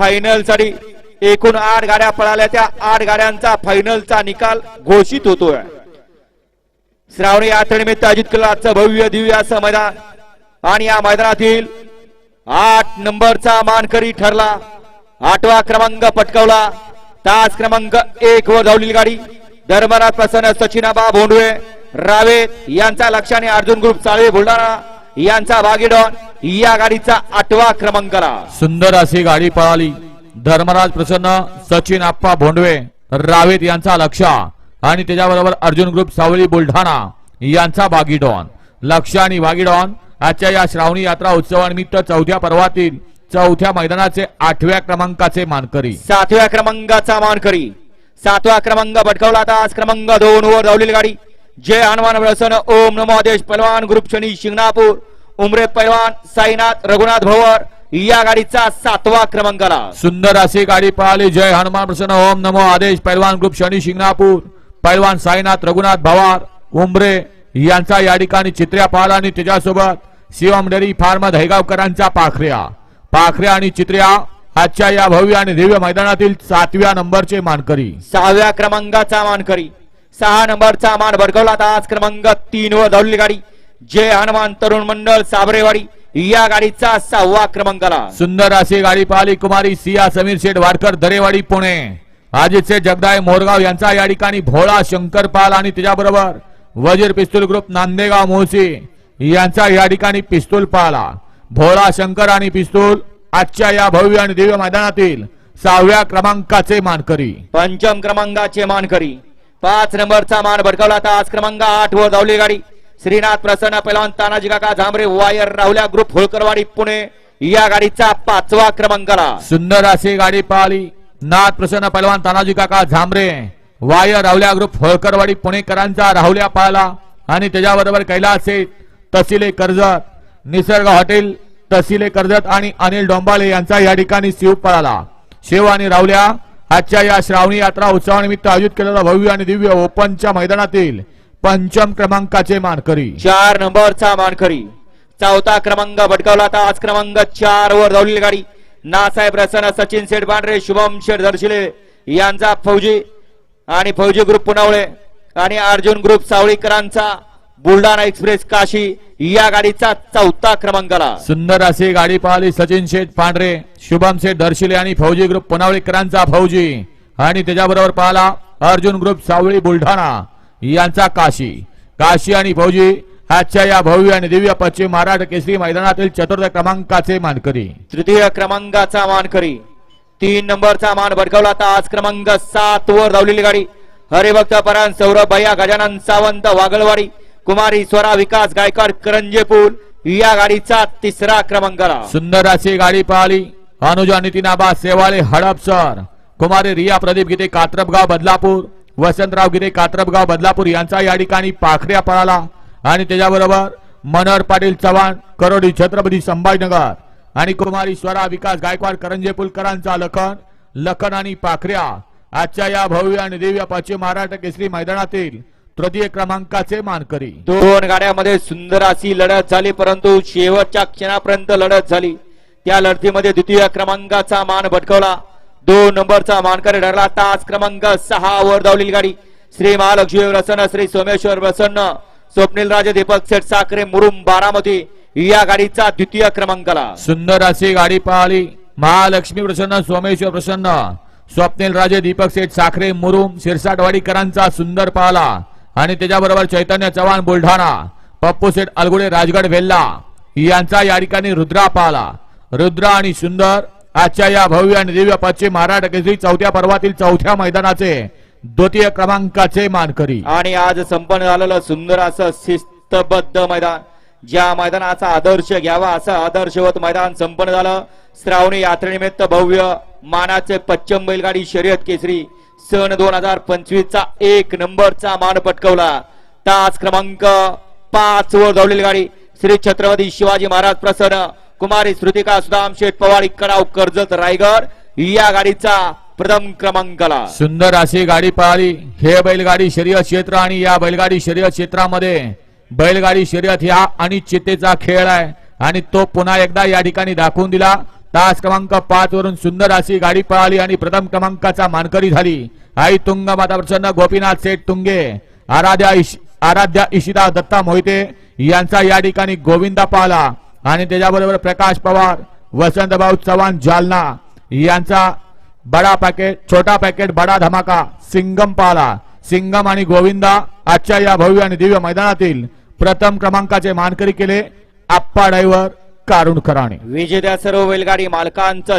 फायनलसाठी एकूण आठ गाड्या पळाल्या त्या आठ गाड्यांचा फायनलचा निकाल घोषित होतोय. श्रावणी यात्रेनिमित्त अजित कलाचं भव्य दिव्य असं मैदान आणि या मैदानातील आठ नंबरचा मानकरी ठरला. आठवा क्रमांक पटकावला. तास क्रमांक एक वर धावलेली गाडी. धर्मराज प्रसन्न सचिनाबा भोंडवे रावे यांचा लक्षाने अर्जुन ग्रुप चाळवे बुलढाणा यांचा भागीडॉन या गाडीचा आठवा क्रमांकाला सुंदर अशी गाडी पळाली. धर्मराज प्रसन्न सचिन आप्पा भोंडवे रावेत यांचा लक्ष. आणि त्याच्याबरोबर अर्जुन ग्रुप सावळी बुलढाणा यांचा बागीडॉन लक्ष आणि बागीडॉन आजच्या या श्रावणी यात्रा उत्सवानिमित्त चौथ्या पर्वातील चौथ्या मैदानाचे आठव्या क्रमांकाचे मानकरी. सातव्या क्रमांकाचा मानकरी. सातवा क्रमांक भटकावला तास क्रमांक दोन वर धावलेली गाडी. जय हनुमान प्रसन्न ओम नमो आदेश पहलवान ग्रुप शनी शिंगणापूर. उमरे पहलवान साईनाथ रघुनाथ भवर या गाडीचा सातवा क्रमांकाला. सुंदर अशी गाडी पळाली जय हनुमान प्रसन्न ओम नमो आदेश पैलवान ग्रुप शनी शिंगणापूर. पैलवान साईनाथ रघुनाथ भवार उमरे यांचा या ठिकाणी चित्र्या पाहिला आणि त्याच्यासोबत शिवम डेअरी फार्म दहेगावकरांचा पाखऱ्या. पाखऱ्या आणि चित्र्या आजच्या या भव्य आणि दिव्य मैदानातील सातव्या नंबरचे मानकरी. सहाव्या क्रमांकाचा मानकरी. सहा नंबरचा मान भडकवला तास क्रमांक तीन वर धावलेली गाडी. जय हनुमान तरुण मंडळ साबरेवाडी. या गाडीचा सहावा क्रमांकाला. सुंदर अशी गाडी पाहिली कुमारी सिया समीर शेठ वाडकर दरेवाडी पुणे. अजितचे जगदाय मोरगाव यांचा या ठिकाणी भोळा शंकर पाल आणि त्याच्याबरोबर वजीर पिस्तूल ग्रुप नांदेगाव मोहसी यांचा या ठिकाणी पिस्तूल पाहला. भोळा शंकर आणि पिस्तूल आजच्या या भव्य आणि दिव्य मैदानातील सहाव्या क्रमांकाचे मानकरी. पंचम क्रमांकाचे मानकरी. पाच नंबरचा मान भडकवला तास क्रमांक आठ वर धावली गाडी. श्रीनाथ प्रसन्न पैलवान तानाजी काका झांबरे वायर राहुल्या ग्रुप होळकरवाडी पुणे. या गाडीचा पाचवा क्रमांकाला. सुंदर अशी गाडी पळाली नाथ प्रसन्न पैलवान तानाजी काका झांबरे वायर राहुल्या ग्रुप होळकरवाडी पुणेकरांचा राहुल्या पळाला आणि त्याच्याबरोबर कैलास तसिले कर्जत निसर्ग हॉटेल तसिले कर्जत आणि अनिल डोंबाले यांचा या ठिकाणी शिव पळाला. शिव आणि राहुल्या आजच्या या श्रावणी यात्रा उत्सवानिमित्त आयोजित केलेला भव्य आणि दिव्य ओपनच्या मैदानातील पंचम क्रमांकाचे मानकरी. चार नंबरचा मानकरी. चौथा क्रमांक भटकावला आज क्रमांक चार वर धावलेली गाडी. नासाहेब रसन सचिन शेठ पांढरे शुभम शेठ दर्शिले यांचा फौजी आणि फौजी ग्रुप पुनवळे आणि अर्जुन ग्रुप सावळीकरांचा बुलढाणा एक्सप्रेस काशी या गाडीचा चौथा क्रमांकाला. सुंदर अशी गाडी पाहिली सचिन शेठ पांढरे शुभम शेठ दर्शिले आणि फौजी ग्रुप पुनावळीकरांचा फौजी. आणि त्याच्याबरोबर पाहिला अर्जुन ग्रुप सावळी बुलढाणा यांचा काशी. काशी आणि फौजी आजच्या या भव्य आणि दिव्य पश्चिम महाराष्ट्र केसरी मैदानातील चतुर्थ क्रमांकाचे मानकरी. तृतीय क्रमांकाचा मानकरी. तीन नंबरचा मान भडकवला तास क्रमांक सात वर धावलेली गाडी. हरिभक्त परान सौरभ भैया गजानन सावंत वागळवाडी. कुमारी स्वरा विकास गायकवाड करंजेपूल या गाडीचा तिसरा क्रमांक सुंदर अशी गाडी पाहिली. अनुजा नितीनाबा सेवाळे हडपसर कुमारी रिया प्रदीप गीते कात्रपगाव बदलापूर. वसंतराव गीते कात्रपगाव बदलापूर यांचा या ठिकाणी पाखऱ्या पळाला. आणि त्याच्याबरोबर मनोहर पाटील चव्हाण करोडी छत्रपती संभाजीनगर. आणि कुमारी स्वरा विकास गायकवाड करंजेपूलकरांचा लखन लखन आणि पाखऱ्या. आजच्या या भव्य आणि दिव्य पश्चिम महाराष्ट्र केसरी मैदानातील तृतीय क्रमांकाचे मानकरी. दोन गाड्यामध्ये सुंदर अशी लढत झाली परंतु शेवटच्या क्षणापर्यंत लढत झाली. त्या लढतीमध्ये द्वितीय क्रमांकाचा मान भटकवला. दोन नंबरचा मानकरी ठरला. तास क्रमांक सहा वर धावलेली गाडी. श्री महालक्ष्मी प्रसन्न श्री सोमेश्वर प्रसन्न स्वप्नील राजे दीपक सेठ साखरे मुरुम बारामती या गाडीचा द्वितीय क्रमांकाला. सुंदर अशी गाडी पाहिली. महालक्ष्मी प्रसन्न सोमेश्वर प्रसन्न स्वप्नील राजे दीपक सेठ साखरे मुरुम शिरसाटवाडीकरांचा सुंदर पाहला आणि त्याच्याबरोबर चैतन्य चव्हाण बुलढाणा पप्पू सेठ अलगुडे राजगड वेल्ला यांचा या ठिकाणी रुद्रा पाहला रुद्रा आणि सुंदर आजच्या या भव्य आणि दिव्य पश्चिम महाराष्ट्र केसरी चौथ्या पर्वातील चौथ्या मैदानाचे द्वितीय क्रमांकाचे मानकरी. आणि आज संपन्न झालेलं सुंदर असं शिस्तबद्ध मैदान. ज्या मैदानाचा आदर्श घ्यावा असं आदर्शवत मैदान संपन्न झालं. श्रावणी यात्रेनिमित्त भव्य मानाचे पश्चिम बैलगाडी शर्यत केसरी सन दोन हजार पंचवीस चा एक नंबरचा मान पटकवला. तास क्रमांक पाच वर धावलेली गाडी श्री छत्रपती शिवाजी महाराज प्रसन्न कुमारी श्रुतिका सुदाम शेठ पवार कडाव कर्जत रायगड या गाडीचा प्रथम क्रमांकाला सुंदर अशी गाडी पळाली. हे बैलगाडी शर्यत क्षेत्र आणि या बैलगाडी शर्यत क्षेत्रामध्ये बैलगाडी शर्यत ह्या अनिश्चितेचा खेळ आहे. आणि तो पुन्हा एकदा या ठिकाणी दाखवून दिला. तास क्रमांक पाच वरून सुंदर अशी गाडी पळाली आणि प्रथम क्रमांकाचा मानकरी झाली. आई तुंग माता प्रसन्न गोपीनाथ सेठ तुंगे आराध्या इश, आराध्या इशिता दत्ता मोहिते यांचा या ठिकाणी गोविंदा पाहला आणि त्याच्याबरोबर प्रकाश पवार वसंतभाऊ चव्हाण जालना यांचा बडा पॅकेट छोटा पॅकेट बडा धमाका सिंगम पाहला सिंगम आणि गोविंदा आजच्या या भव्य आणि दिव्य मैदानातील प्रथम क्रमांकाचे मानकरी केले आप्पा ड्रायव्हर कारुण कराणे. विजेत्या सर्व बैलगाडी मालकांचं